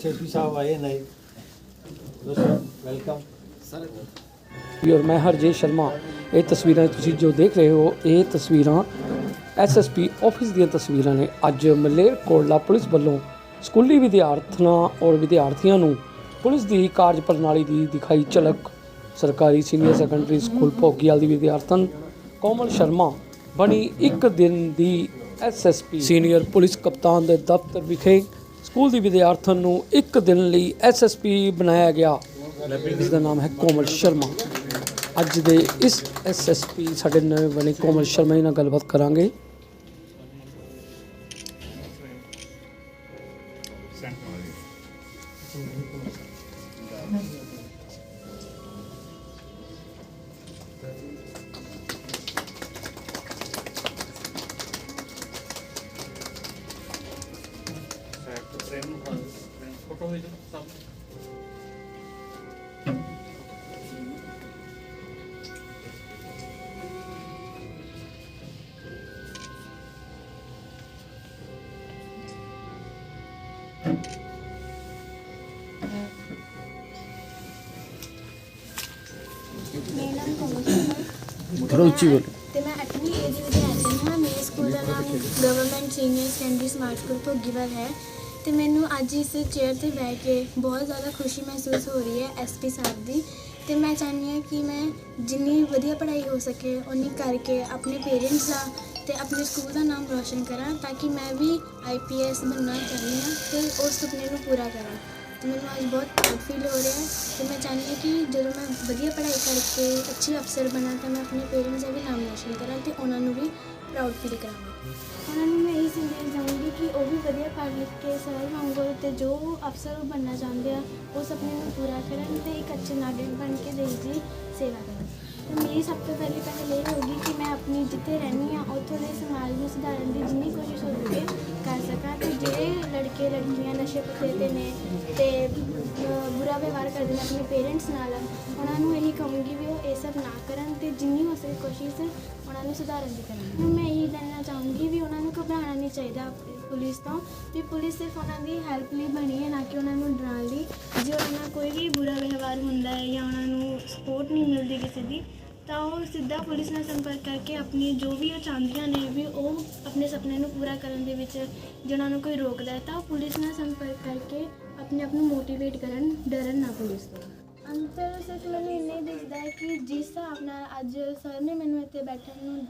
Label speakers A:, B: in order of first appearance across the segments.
A: SSP ਸਾਹਿਬ ਆਏ ਨੇ। ਦੋਸਤੋ ਵੈਲਕਮ
B: ਵੀ ਔਰ ਮੈਂ ਹਰਜੇ ਸ਼ਰਮਾ। ਇਹ ਤਸਵੀਰਾਂ ਤੁਸੀਂ ਜੋ ਦੇਖ ਰਹੇ ਹੋ ਇਹ ਤਸਵੀਰਾਂ ਐਸਐਸਪੀ ਆਫਿਸ ਦੀਆਂ ਤਸਵੀਰਾਂ ਨੇ। ਅੱਜ ਮਲੇਰਕੋਟਲਾ ਪੁਲਿਸ ਵੱਲੋਂ ਸਕੂਲੀ ਵਿਦਿਆਰਥਣਾਂ ਔਰ ਵਿਦਿਆਰਥੀਆਂ ਨੂੰ ਪੁਲਿਸ ਦੀ ਕਾਰਜ ਪ੍ਰਣਾਲੀ ਦੀ ਦਿਖਾਈ ਝਲਕ। ਸਰਕਾਰੀ ਸੀਨੀਅਰ ਸੈਕੰਡਰੀ ਸਕੂਲ ਭੋਗੀਵਾਲ ਦੀ ਵਿਦਿਆਰਥਣ ਕੋਮਲ ਸ਼ਰਮਾ ਬਣੀ ਇੱਕ ਦਿਨ ਦੀ ਐਸਐਸਪੀ ਸੀਨੀਅਰ ਪੁਲਿਸ ਕਪਤਾਨ ਦੇ ਦਫ਼ਤਰ ਵਿਖੇ ਸਕੂਲ ਦੀ ਵਿਦਿਆਰਥਣ ਨੂੰ ਇੱਕ ਦਿਨ ਲਈ ਐਸਐਸਪੀ ਬਣਾਇਆ ਗਿਆ। ਇਸ ਦਾ ਨਾਮ ਹੈ ਕੋਮਲ ਸ਼ਰਮਾ। ਅੱਜ ਦੇ ਇਸ ਐਸਐਸਪੀ ਸਾਡੇ ਨਵੇਂ ਬਣੇ ਕੋਮਲ ਸ਼ਰਮਾ ਜੀ ਨਾਲ ਗੱਲਬਾਤ ਕਰਾਂਗੇ।
C: ਮੇਰਾ ਨਾਮ ਕੋਮਲ ਸ਼ਰਮਾ ਹੈ।
B: ਥੋੜ੍ਹਾ ਉੱਚੀ ਬੋਲੋ।
C: ਤੇ ਮੈਂ 8ਵੀਂ ਏ ਦੀ ਵਿਦਿਆਰਥੀ ਹਾਂ ਮੇਰੇ ਸਕੂਲ ਦਾ ਨਾਮ government senior secondary smart school Bhogiwal ਹੈ ਤੇ ਮੈਨੂੰ ਅੱਜ ਇਸ ਚੇਅਰ ਤੇ ਬਹਿ ਕੇ ਬਹੁਤ ਜ਼ਿਆਦਾ ਖੁਸ਼ੀ ਮਹਿਸੂਸ ਹੋ ਰਹੀ ਹੈ ਐਸਪੀ ਸਾਹਿਬ ਦੀ। ਤੇ ਮੈਂ ਚਾਹੁੰਦੀ ਹਾਂ ਕਿ ਮੈਂ ਜਿੰਨੀ ਵਧੀਆ ਪੜ੍ਹਾਈ ਹੋ ਸਕੇ ਉਨੀ ਕਰਕੇ ਆਪਣੇ ਪੇਰੈਂਟਸ ਦਾ ਤੇ ਆਪਣੇ ਸਕੂਲ ਦਾ ਨਾਮ ਰੋਸ਼ਨ ਕਰਾਂ ਤਾਂ ਕਿ ਮੈਂ ਵੀ ਆਈਪੀਐਸ ਬਣਨਾ ਚਾਹੁੰਦੀ ਹਾਂ ਤੇ ਉਸ ਸੁਪਨੇ ਨੂੰ ਪੂਰਾ ਕਰਾਂ। ਮੈਨੂੰ ਅੱਜ ਬਹੁਤ ਪ੍ਰਾਊਡ ਫੀਲ ਹੋ ਰਿਹਾ ਹੈ ਤੇ ਮੈਂ ਚਾਹੁੰਦੀ ਹਾਂ ਕਿ ਜਦੋਂ ਮੈਂ ਵਧੀਆ ਪੜ੍ਹਾਈ ਕਰਕੇ ਅੱਛੀ ਅਫਸਰ ਬਣਾ ਤਾਂ ਮੈਂ ਆਪਣੇ ਪੇਰੈਂਟਸ ਦਾ ਵੀ ਨਾਮ ਰੋਸ਼ਨ ਕਰਾਂ ਤੇ ਉਹਨਾਂ ਨੂੰ ਵੀ ਪ੍ਰਾਊਡ ਫੀਲ ਕਰਾਵਾਂ ਉਹਨਾਂ ਨੂੰ ਮੈਂ ਇਹ ਸੰਦੇਸ਼ ਦਵਾਂਗੀ ਕਿ ਉਹ ਵੀ ਵਧੀਆ ਪੜ੍ਹ ਲਿਖ ਕੇ ਸਰ ਵਾਂਗੂ ਤੇ ਜੋ ਅਫਸਰ ਉਹ ਬਣਨਾ ਚਾਹੁੰਦੇ ਆ ਉਹ ਸੁਪਨੇ ਨੂੰ ਪੂਰਾ ਕਰਨ ਤੇ ਇੱਕ ਅੱਛੇ ਨਾਗਰਿਕ ਬਣ ਕੇ ਦੇਸ਼ ਦੀ ਸੇਵਾ ਕਰਨ ਮੇਰੀ ਸਭ ਤੋਂ ਪਹਿਲੀ ਪਹਿਲ ਇਹ ਹੋਗੀ ਕਿ ਮੈਂ ਆਪਣੀ ਜਿੱਥੇ ਰਹਿੰਦੀ ਆ ਉੱਥੋਂ ਦੇ ਨੂੰ ਸੁਧਾਰਨ ਦੀ ਜਿੰਨੀ ਕੋਸ਼ਿਸ਼ ਹੋ ਸਕੇ ਕਰ ਸਕਾਂ ਤੇ ਜਿਹੜੇ ਲੜਕੇ, ਲੜਕੀਆਂ ਨਸ਼ੇ ਪੱਤੇ ਨੇ ਤੇ ਬੁਰਾ ਵਿਵਹਾਰ ਕਰਦੇ ਨੇ ਆਪਣੇ ਪੇਰੈਂਟਸ ਨਾਲ, ਉਹਨਾਂ ਨੂੰ ਇਹੀ ਕਹੂੰਗੀ ਵੀ ਉਹ ਇਹ ਸਭ ਨਾ ਕਰਨ ਤੇ ਜਿੰਨੀ ਹੋ ਸਕੇ ਕੋਸ਼ਿਸ਼ ਉਹਨਾਂ ਨੂੰ ਸੁਧਾਰਨ ਦੀ ਕਰਨ। ਹੁਣ ਮੈਂ ਇਹੀ ਕਹਿਣਾ ਚਾਹੂੰਗੀ ਵੀ ਉਹਨਾਂ ਨੂੰ ਘਬਰਾਉਣਾ ਨਹੀਂ ਚਾਹੀਦਾ ਪੁਲਿਸ ਤੋਂ, ਵੀ ਪੁਲਿਸ ਸਿਰਫ ਉਹਨਾਂ ਦੀ ਹੈਲਪ ਲਈ ਬਣੀ ਹੈ, ਨਾ ਕਿ ਉਹਨਾਂ ਨੂੰ ਡਰਾਉਣ ਲਈ। ਜੇ ਉਹਨਾਂ ਨਾਲ ਕੋਈ ਵੀ ਬੁਰਾ ਵਿਵਹਾਰ ਹੁੰਦਾ ਹੈ ਜਾਂ ਉਹਨਾਂ ਨੂੰ ਸਪੋਰਟ ਨਹੀਂ ਮਿਲਦੀ ਕਿਸੇ ਦੀ ਤਾਂ ਉਹ ਸਿੱਧਾ ਪੁਲਿਸ ਨਾਲ ਸੰਪਰਕ ਕਰਕੇ ਆਪਣੀ ਜੋ ਵੀ ਉਹ ਚਾਹੁੰਦੀਆਂ ਨੇ ਵੀ ਉਹ ਆਪਣੇ ਸੁਪਨੇ ਨੂੰ ਪੂਰਾ ਕਰਨ ਦੇ ਵਿੱਚ ਜਿਹਨਾਂ ਨੂੰ ਕੋਈ ਰੋਕਦਾ ਹੈ, ਤਾਂ ਉਹ ਪੁਲਿਸ ਨਾਲ ਸੰਪਰਕ ਕਰਕੇ ਆਪਣੇ ਆਪ ਨੂੰ ਮੋਟੀਵੇਟ ਕਰਨ, ਡਰਨ ਨਾ ਪੁਲਿਸ ਤੋਂ। ਅੰਤਰ ਸਿਰਫ ਮੈਨੂੰ ਇੰਨਾ ਹੀ ਦਿਸਦਾ ਹੈ ਕਿ ਜਿਸ ਹਿਸਾਬ ਨਾਲ ਅੱਜ ਸਰ ਨੇ ਮੈਨੂੰ ਇੱਥੇ ਬੈਠਣ ਨੂੰ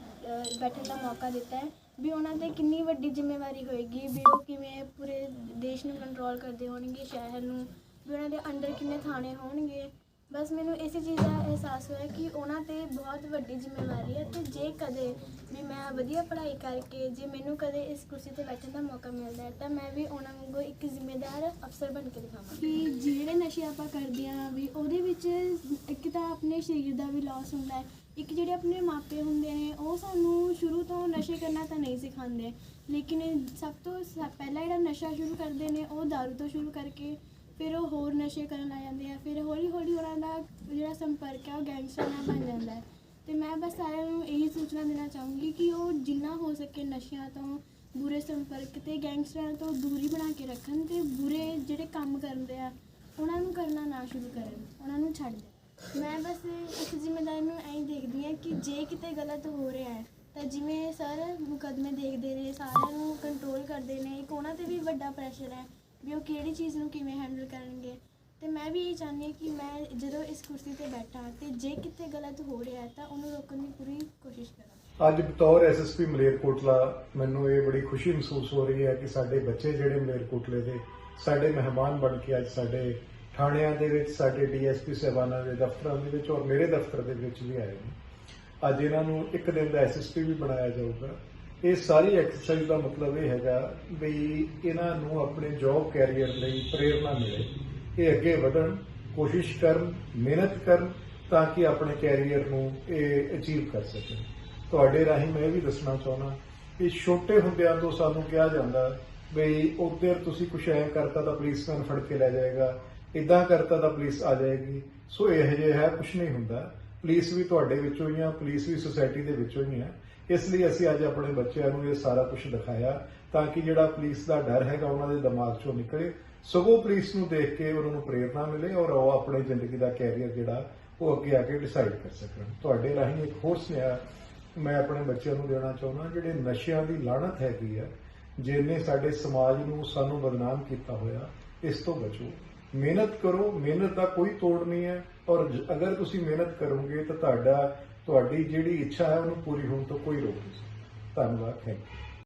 C: ਬੈਠਣ ਦਾ ਮੌਕਾ ਦਿੱਤਾ ਹੈ, ਵੀ ਉਹਨਾਂ ਤੇ ਕਿੰਨੀ ਵੱਡੀ ਜ਼ਿੰਮੇਵਾਰੀ ਹੋਏਗੀ, ਵੀ ਉਹ ਕਿਵੇਂ ਪੂਰੇ ਦੇਸ਼ ਨੂੰ ਕੰਟਰੋਲ ਕਰਦੇ ਹੋਣਗੇ, ਸ਼ਹਿਰ ਨੂੰ, ਵੀ ਉਹਨਾਂ ਦੇ ਅੰਡਰ ਕਿੰਨੇ ਥਾਣੇ ਹੋਣਗੇ। ਬਸ ਮੈਨੂੰ ਇਸੇ ਚੀਜ਼ ਦਾ ਅਹਿਸਾਸ ਹੋਇਆ ਕਿ ਉਹਨਾਂ ਤੇ ਬਹੁਤ ਵੱਡੀ ਜ਼ਿੰਮੇਵਾਰੀ ਹੈ ਤੇ ਜੇ ਕਦੇ ਵੀ ਮੈਂ ਵਧੀਆ ਪੜ੍ਹਾਈ ਕਰਕੇ, ਜੇ ਮੈਨੂੰ ਕਦੇ ਇਸ ਕੁਰਸੀ ਤੇ ਬੈਠਣ ਦਾ ਮੌਕਾ ਮਿਲਦਾ ਹੈ, ਤਾਂ ਮੈਂ ਵੀ ਉਹਨਾਂ ਵਾਂਗੂ ਇੱਕ ਜ਼ਿੰਮੇਦਾਰ ਅਫਸਰ ਬਣ ਕੇ ਦਿਖਾਵਾਂਗੀ। ਕਿ ਜਿਹੜੇ ਨਸ਼ੇ ਆਪਾਂ ਕਰਦੇ ਹਾਂ ਵੀ ਉਹਦੇ ਵਿੱਚ ਇੱਕ ਤਾਂ ਆਪਣੇ ਸਰੀਰ ਦਾ ਵੀ ਲਾਸ ਹੁੰਦਾ ਹੈ, ਇੱਕ ਜਿਹੜੇ ਆਪਣੇ ਮਾਪੇ ਹੁੰਦੇ ਨੇ, ਉਹ ਸਾਨੂੰ ਸ਼ੁਰੂ ਤੋਂ ਨਸ਼ੇ ਕਰਨਾ ਤਾਂ ਨਹੀਂ ਸਿਖਾਉਂਦੇ, ਲੇਕਿਨ ਸਭ ਤੋਂ ਸ- ਪਹਿਲਾਂ ਜਿਹੜਾ ਨਸ਼ਾ ਸ਼ੁਰੂ ਕਰਦੇ ਨੇ, ਉਹ ਦਾਰੂ ਤੋਂ ਸ਼ੁਰੂ ਕਰਕੇ ਫਿਰ ਉਹ ਹੋਰ ਨਸ਼ੇ ਕਰਨ ਲੱਗ ਜਾਂਦੇ ਆ ਫਿਰ ਹੌਲੀ ਹੌਲੀ ਉਹਨਾਂ ਦਾ ਜਿਹੜਾ ਸੰਪਰਕ ਹੈ ਉਹ ਗੈਂਗਸਟਰ ਨਾਲ ਬਣ ਜਾਂਦਾ ਹੈ। ਤੇ ਮੈਂ ਬਸ ਸਾਰਿਆਂ ਨੂੰ ਇਹੀ ਸੂਚਨਾ ਦੇਣਾ ਚਾਹੂੰਗੀ ਕਿ ਉਹ ਜਿੰਨਾ ਹੋ ਸਕੇ ਨਸ਼ਿਆਂ ਤੋਂ, ਬੁਰੇ ਸੰਪਰਕ ਤੇ ਗੈਂਗਸਟਰਾਂ ਤੋਂ ਦੂਰੀ ਬਣਾ ਕੇ ਰੱਖਣ ਤੇ ਬੁਰੇ ਜਿਹੜੇ ਕੰਮ ਕਰਦੇ ਆ, ਉਹਨਾਂ ਨੂੰ ਕਰਨਾ ਨਾ ਸ਼ੁਰੂ ਕਰਨ, ਉਹਨਾਂ ਨੂੰ ਛੱਡ ਦੇਣ। ਮੈਂ ਬਸ ਇਸ ਜ਼ਿੰਮੇਵਾਰੀ ਨੂੰ ਐਂ ਦੇਖਦੀ ਹਾਂ ਕਿ ਜੇ ਕਿਤੇ ਗਲਤ ਹੋ ਰਿਹਾ ਹੈ, ਤਾਂ ਜਿਵੇਂ ਸਰ ਮੁਕੱਦਮੇ ਦੇਖਦੇ ਨੇ, ਸਾਰਿਆਂ ਨੂੰ ਕੰਟਰੋਲ ਕਰਦੇ ਨੇ, ਇੱਕ ਉਹਨਾਂ ਤੇ ਵੀ ਵੱਡਾ ਪ੍ਰੈਸ਼ਰ ਹੈ ਵੀ ਉਹ ਕਿਹੜੀ ਚੀਜ਼ ਨੂੰ ਕਿਵੇਂ ਹੈਂਡਲ ਕਰਨਗੇ। ਤੇ ਮੈਂ ਵੀ ਇਹ ਚਾਹੁੰਦੀ ਹਾਂ ਕਿ ਮੈਂ ਜਦੋਂ ਇਸ ਕੁਰਸੀ ਤੇ ਬੈਠਾਂ ਤੇ ਜੇ ਕਿਤੇ ਗਲਤ ਹੋ ਰਿਹਾ ਹੈ ਤਾਂ ਉਹਨੂੰ ਰੋਕਣ ਦੀ ਪੂਰੀ ਕੋਸ਼ਿਸ਼ ਕਰਾਂ।
D: ਅੱਜ ਬਤੌਰ ਐਸਐਸਪੀ ਮਲੇਰਕੋਟਲਾ ਮੈਨੂੰ ਇਹ ਬੜੀ ਖੁਸ਼ੀ ਮਹਿਸੂਸ ਹੋ ਰਹੀ ਹੈ ਕਿ ਸਾਡੇ ਬੱਚੇ ਜਿਹੜੇ ਮਲੇਰਕੋਟਲੇ ਦੇ, ਸਾਡੇ ਮਹਿਮਾਨ ਬਣ ਕੇ ਅੱਜ ਸਾਡੇ ਥਾਣਿਆਂ ਦੇ ਵਿੱਚ, ਸਾਡੇ ਡੀਐਸਪੀ ਸਾਹਿਬਾਨਾਂ ਦੇ ਦਫ਼ਤਰਾਂ ਦੇ ਵਿੱਚ ਔਰ ਮੇਰੇ ਦਫ਼ਤਰ ਦੇ ਵਿੱਚ ਵੀ ਆਏ ਨੇ। ਅੱਜ ਇਹਨਾਂ ਨੂੰ ਇੱਕ ਦਿਨ ਦਾ ਐਸਐਸਪੀ ਵੀ ਬਣਾਇਆ ਜਾਊਗਾ। ਇਹ ਸਾਰੀ ਐਕਸਰਸਾਈਜ਼ ਦਾ ਮਤਲਬ ਇਹ ਹੈਗਾ ਵੀ ਇਹਨਾਂ ਨੂੰ ਆਪਣੇ ਜੌਬ ਕੈਰੀਅਰ ਲਈ ਪ੍ਰੇਰਣਾ ਮਿਲੇ। ਇਹ ਅੱਗੇ ਵਧਣ, ਕੋਸ਼ਿਸ਼ ਕਰਨ, ਮਿਹਨਤ ਕਰਨ ਤਾਂ ਕਿ ਆਪਣੇ ਕੈਰੀਅਰ ਨੂੰ ਇਹ ਅਚੀਵ ਕਰ ਸਕਣ। ਤੁਹਾਡੇ ਰਾਹੀਂ ਮੈਂ ਇਹ ਵੀ ਦੱਸਣਾ ਚਾਹੁੰਦਾ ਕਿ ਛੋਟੇ ਹੁੰਦਿਆਂ ਤੋਂ ਸਾਨੂੰ ਕਿਹਾ ਜਾਂਦਾ ਵੀ ਉਧਰ ਤੁਸੀਂ ਕੁਛ ਐ ਕਰਤਾ ਤਾਂ ਪੁਲਿਸਮੈਨ ਫੜ ਕੇ ਲੈ ਜਾਏਗਾ ਇਦਾਂ ਕਰਤਾ ਤਾਂ ਪੁਲਿਸ ਆ ਜਾਏਗੀ। ਸੋ ਇਹ ਜਿਹੇ ਹੈ, ਕੁਛ ਨਹੀਂ ਹੁੰਦਾ। ਪੁਲਿਸ ਵੀ ਤੁਹਾਡੇ ਵਿੱਚੋਂ ਹੀ ਆ ਪੁਲਿਸ ਵੀ ਸੁਸਾਇਟੀ ਦੇ ਵਿੱਚੋਂ ਹੀ ਆ। ਇਸ ਲਈ ਅਸੀਂ ਅੱਜ ਆਪਣੇ ਬੱਚਿਆਂ ਨੂੰ ਇਹ ਸਾਰਾ ਕੁਝ ਦਿਖਾਇਆ ਤਾਂ ਕਿ ਜਿਹੜਾ ਪੁਲਿਸ ਦਾ ਡਰ ਹੈਗਾ, ਉਹਨਾਂ ਦੇ ਦਿਮਾਗ ਚੋਂ ਨਿਕਲੇ। ਸਗੋਂ ਪੁਲਿਸ ਨੂੰ ਦੇਖ ਕੇ ਉਹਨਾਂ ਨੂੰ ਪ੍ਰੇਰਣਾ ਮਿਲੇ ਔਰ ਉਹ ਆਪਣੀ ਜ਼ਿੰਦਗੀ ਦਾ ਕੈਰੀਅਰ ਜਿਹੜਾ ਉਹ ਅੱਗੇ ਆ ਕੇ ਡਿਸਾਈਡ ਕਰ ਸਕਣ। ਤੁਹਾਡੇ ਰਾਹੀਂ ਇੱਕ ਹੋਰ ਸੁਨੇਹਾ ਮੈਂ ਆਪਣੇ ਬੱਚਿਆਂ ਨੂੰ ਦੇਣਾ ਚਾਹੁੰਦਾ, ਜਿਹੜੇ ਨਸ਼ਿਆਂ ਦੀ ਲਾਹਨਤ ਹੈਗੀ ਆ, ਜਿਹਨੇ ਸਾਡੇ ਸਮਾਜ ਨੂੰ ਸਾਨੂੰ ਬਦਨਾਮ ਕੀਤਾ ਹੋਇਆ, ਇਸ ਤੋਂ ਬਚੋ। ਮਿਹਨਤ ਕਰੋ, ਮਿਹਨਤ ਦਾ ਕੋਈ ਤੋੜ ਨਹੀਂ ਹੈ ਔਰ ਅਗਰ ਤੁਸੀਂ ਮਿਹਨਤ ਕਰੋਗੇ ਤਾਂ ਤੁਹਾਡਾ, ਤੁਹਾਡੀ ਜਿਹੜੀ ਇੱਛਾ ਹੈ ਉਹਨੂੰ ਪੂਰੀ ਹੋਣ ਤੋਂ ਕੋਈ ਰੋਕ ਨਹੀਂ ਧੰਨਵਾਦ ਥੈਂਕ ਯੂ